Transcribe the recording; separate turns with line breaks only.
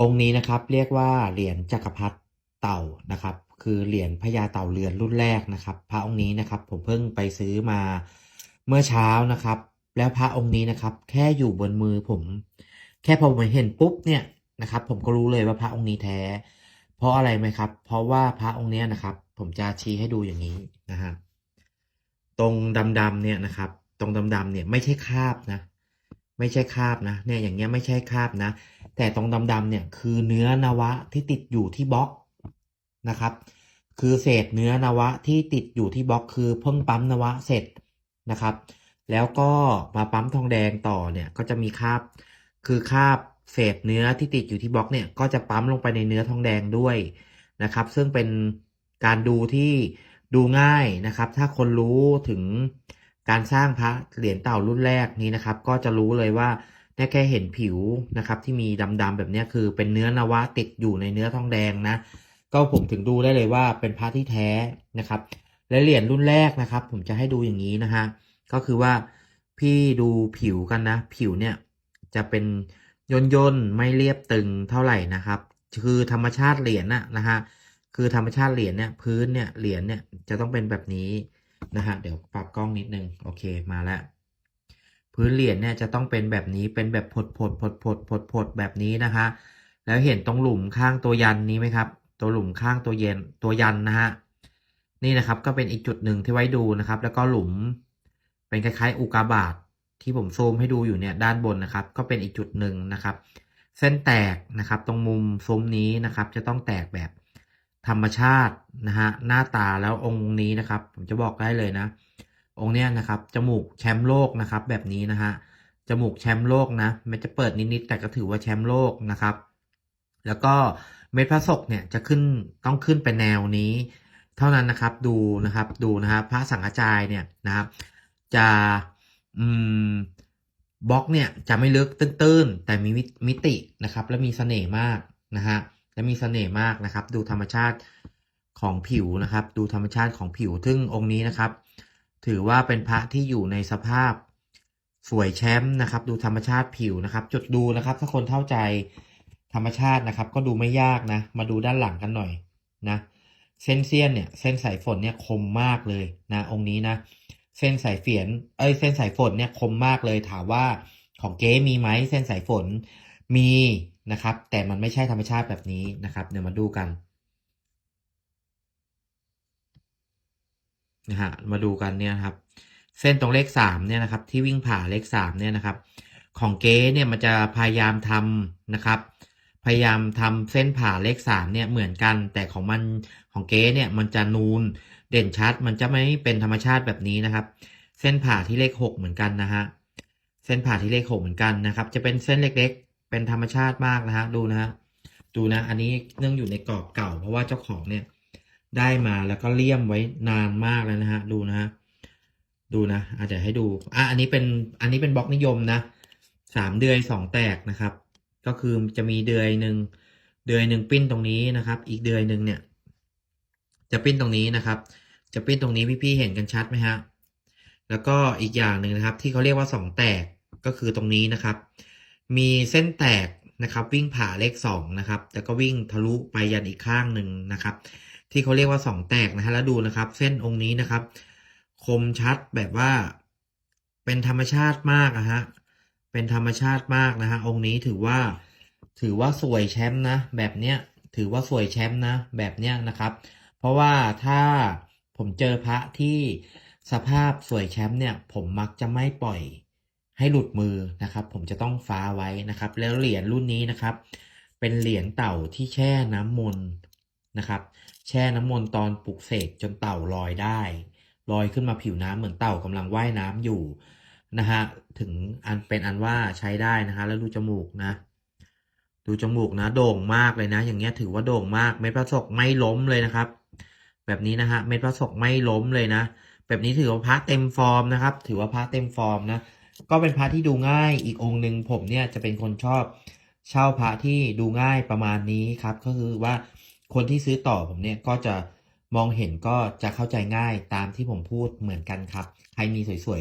องค์นี้นะครับเรียกว่าเหรียญจักรพรรดิเต่านะครับ คือเหรียญพญาเต่าเรือนรุ่นแรกนะครับ พระองค์นี้นะครับผมเพิ่งไปซื้อมาเมื่อเช้านะครับ แล้วพระองค์นี้นะครับ แค่อยู่บนมือผม แค่พอผมเห็นปุ๊บเนี่ยนะครับ ผมก็รู้เลยว่าพระองค์นี้แท้ เพราะอะไรไหมครับ เพราะว่าพระองค์เนี้ยนะครับ ผมจะชี้ให้ดูอย่างนี้นะฮะตรงดำๆเนี่ยนะครับ ตรงดำๆเนี่ยไม่ใช่คาบนะ ไม่ใช่คาบนะ เนี่ยอย่างเงี้ยไม่ใช่คาบนะ แต่ตรงดำๆเนี่ยคือเนื้อนวะที่ติดอยู่ที่บล็อกนะครับ คือเศษเนื้อนวะที่ติดอยู่ที่บล็อกคือเพิ่งปั๊มนวะเสร็จนะครับ แล้วก็มาปั๊มทองแดงต่อเนี่ยก็จะมีคราบคือคราบเศษเนื้อที่ติดอยู่ที่บล็อกเนี่ยก็จะปั๊มลงไปในเนื้อทองแดงด้วยนะครับ ซึ่งเป็นการดูที่ดูง่ายนะครับ ถ้าคนรู้ถึงการสร้างพระเหรียญเต่ารุ่นแรกนี้นะครับ ก็จะรู้เลยว่า เนี่ยแค่เห็นผิวนะครับ ที่มีดำๆแบบนี้คือเป็นเนื้อนวะติดอยู่ในเนื้อทองแดงนะ ก็ผมถึงดูได้เลยว่าเป็นพระที่แท้นะครับและเหรียญรุ่นแรกนะครับ ผมจะให้ดูอย่างนี้นะฮะก็คือว่าพี่ดูผิวกันนะ ผิวเนี่ยจะเป็นย่นย่นไม่เรียบตึงเท่าไหร่นะครับ คือธรรมชาติเหรียญน่ะนะฮะคือธรรมชาติเหรียญเนี่ยพื้นเนี่ยเหรียญเนี่ยจะต้องเป็นแบบนี้นะฮะเดี๋ยวปรับกล้องนิดนึงโอเคมาแล้ว พื้นเหรียญเนี่ยจะต้องเป็นแบบนี้เป็นแบบผดผดผดผดผดผดแบบนี้นะคะ แล้วเห็นตรงหลุมข้างตัวยันนี้ไหมครับ ตัวหลุมข้างตัวเย็นตัวยันนะฮะนี่นะครับก็เป็นอีกจุดหนึ่งที่ไว้ดูนะครับ แล้วก็หลุมเป็นคล้ายๆ อุกาบาตที่ผมซูมให้ดูอยู่เนี่ยด้านบนนะครับ ก็เป็นอีกจุดหนึ่งนะครับ เส้นแตกนะครับตรงมุมซุ้มนี้นะครับ จะต้องแตกแบบธรรมชาตินะฮะหน้าตาแล้วองค์นี้นะครับ ผมจะบอกได้เลยนะ องค์เนี้ยนะครับจมูกแชมป์โลกนะครับ แบบนี้นะฮะจมูกแชมป์โลกนะมันจะเปิดนิดๆแต่ก็ถือว่าแชมป์โลกนะครับ แล้วก็เม็ดพระศกเนี่ยจะขึ้นต้องขึ้นเป็นแนวนี้ เท่านั้นนะครับดูนะครับดูนะครับพระสังฆจายเนี่ยนะครับ จะอืมบล็อกเนี่ยจะไม่ลึกตื้นๆ แต่มีมิมิตินะครับ และมีเสน่ห์มากนะฮะและมีเสน่ห์มากนะครับ ดูธรรมชาติของผิวนะครับ ดูธรรมชาติของผิวซึ่งองค์นี้นะครับ ถือว่าเป็นพระที่อยู่ในสภาพสวยแชมป์นะครับ ดูธรรมชาติผิวนะครับ จุดดูนะครับ ถ้าคนเข้าใจธรรมชาตินะครับ ก็ดูไม่ยากนะ มาดูด้านหลังกันหน่อยนะ เส้นเสี้ยนเนี่ย เส้นสายฝนเนี่ยคมมากเลยนะ องค์นี้นะ เส้นสายเฟียน เอ้ย เส้นสายฝนเนี่ยคมมากเลย ถามว่าของเก๊มีไหมเส้นสายฝนมีนะครับ แต่มันไม่ใช่ธรรมชาติแบบนี้นะครับ เดี๋ยวมาดูกัน นะฮะมาดูกันเนี่ยครับ เส้นตรงเลขสามเนี่ยนะครับ ที่วิ่งผ่าเลขสามเนี่ยนะครับ ของเก๊เนี่ยมันจะพยายามทำนะครับ พยายามทำเส้นผ่าเลขสามเนี่ยเหมือนกัน แต่ของมันของเก๊เนี่ยมันจะนูนเด่นชัด มันจะไม่เป็นธรรมชาติแบบนี้นะครับ เส้นผ่าที่เลขหกเหมือนกันนะฮะเส้นผ่าที่เลขหกเหมือนกันนะครับ จะเป็นเส้นเล็ก ๆ เป็นธรรมชาติมากนะฮะดูนะฮะดูนะ อันนี้เนื่องอยู่ในกรอบเก่า เพราะว่าเจ้าของเนี่ย ได้มาแล้วก็เลี่ยมไว้นานมากแล้วนะฮะดูนะฮะดูนะอาจจะให้ดูอะอันนี้เป็นอันนี้เป็นบล็อกนิยมนะสามเดือยสองแตกนะครับ ก็คือจะมีเดือยหนึ่งเดือยหนึ่งปิ้นตรงนี้นะครับ อีกเดือยหนึ่งเนี่ย จะปิ้นตรงนี้นะครับ จะปิ้นตรงนี้พี่ๆเห็นกันชัดไหมฮะแล้วก็อีกอย่างหนึ่งนะครับ ที่เขาเรียกว่าสองแตกก็คือตรงนี้นะครับ มีเส้นแตกนะครับ วิ่งผ่าเลขสองนะครับแต่ก็วิ่งทะลุไปยันอีกข้างหนึ่งนะครับ ที่เขาเรียกว่าสองแตกนะฮะแล้วดูนะครับ เส้นองค์นี้นะครับ คมชัดแบบว่า เป็นธรรมชาติมากอะฮะเป็นธรรมชาติมากนะฮะองค์นี้ถือว่า ถือว่าสวยแชมป์นะ แบบเนี้ยถือว่าสวยแชมป์นะ แบบเนี้ยนะครับ เพราะว่าถ้าผมเจอพระที่สภาพสวยแชมป์เนี่ย ผมมักจะไม่ปล่อยให้หลุดมือนะครับ ผมจะต้องฟ้าไว้นะครับ แล้วเหรียญรุ่นนี้นะครับ เป็นเหรียญเต่าที่แช่น้ำมนต์นะครับ แช่น้ำมนต์ตอนปลุกเสกจนเต่าลอยได้ลอยขึ้นมาผิวน้ำเหมือนเต่ากำลังว่ายน้ำอยู่นะฮะถึงอันเป็นอันว่าใช้ได้นะฮะแล้วดูจมูกนะ ดูจมูกนะ โด่งมากเลยนะ อย่างเงี้ยถือว่าโด่งมากเม็ดพระศกไม่ล้มเลยนะครับ แบบนี้นะฮะเม็ดพระศกไม่ล้มเลยนะ แบบนี้ถือว่าพระเต็มฟอร์มนะครับ ถือว่าพระเต็มฟอร์มนะ ก็เป็นพระที่ดูง่ายอีกองค์หนึ่งผมเนี่ยจะเป็นคนชอบเช่าพระที่ดูง่ายประมาณนี้ครับ ก็คือว่า คนที่ซื้อต่อผมเนี่ยก็จะมองเห็นก็จะเข้าใจง่ายตามที่ผมพูดเหมือนกันครับ ใครมีสวย